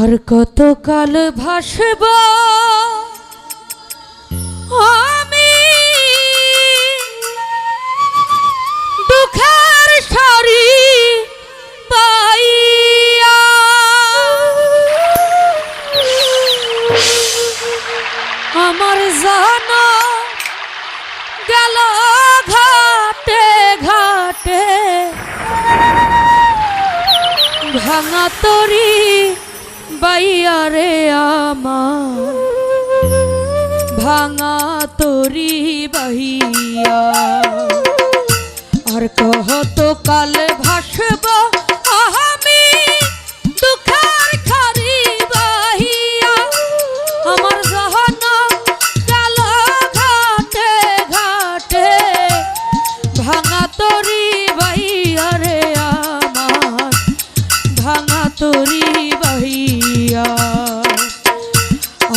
আর কত কাল ভাসব? আমি দুঃখের সারি পাইয়া আমার জানা গেল ঘাটে ঘাটে। ভাঙা তরি বাইয়া রে আমা ভাঙা তরি বাহিয়া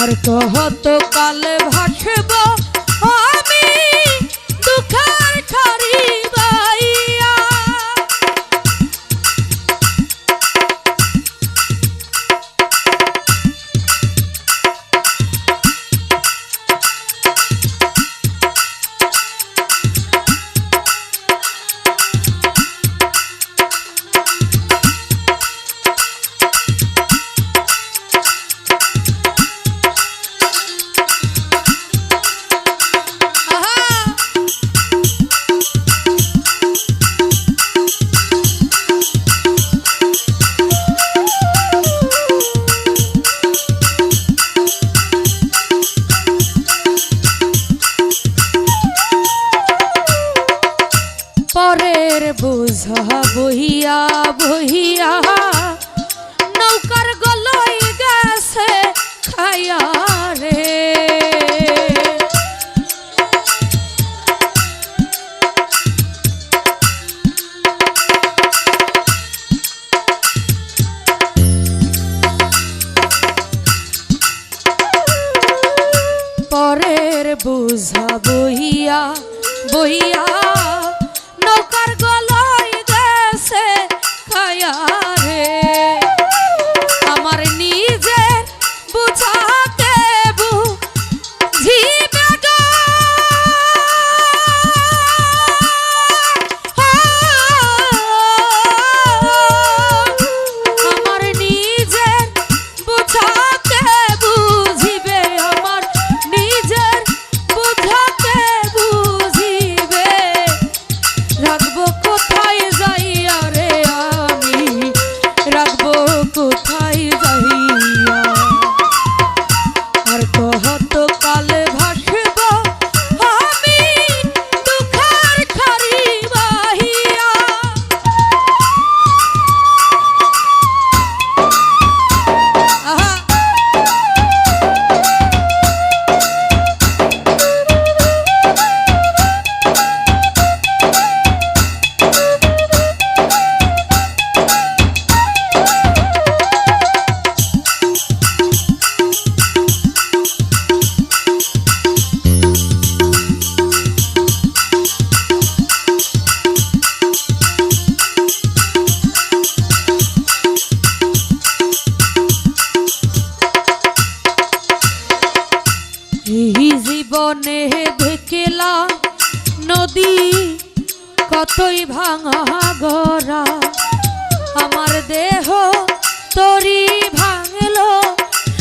আর কত কাল ভাসব। বোঝা বহিয়া বহিয়া নৌকার গলই গেছে খায়া রে পরের বোঝা বহিয়া বহিয়া নৌকার গলায় নদী কতই ভাঙা গড়া। আমার দেহ তরি ভাঙল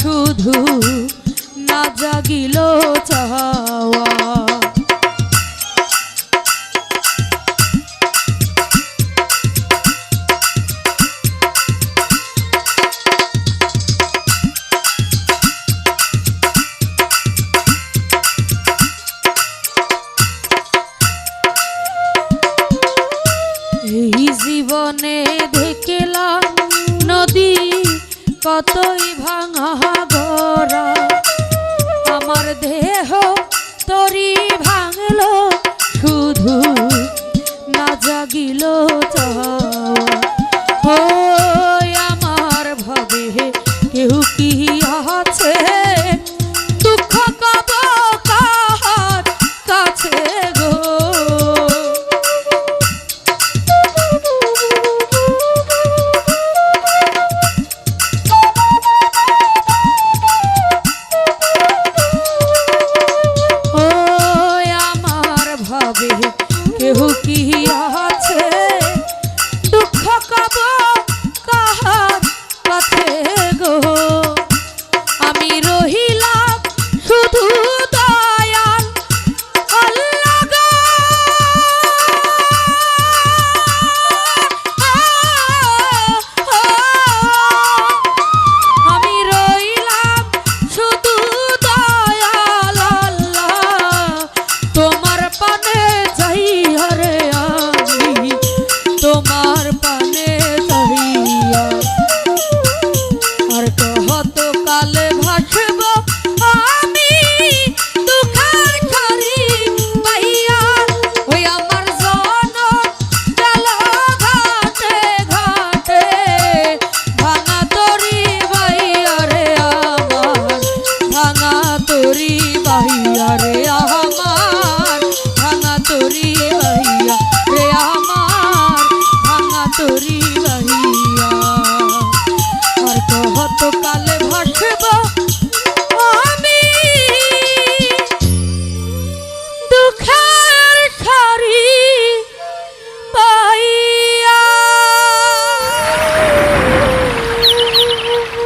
শুধু না জাগিল কতই ভাঙা গড়া আমার দেহ তরি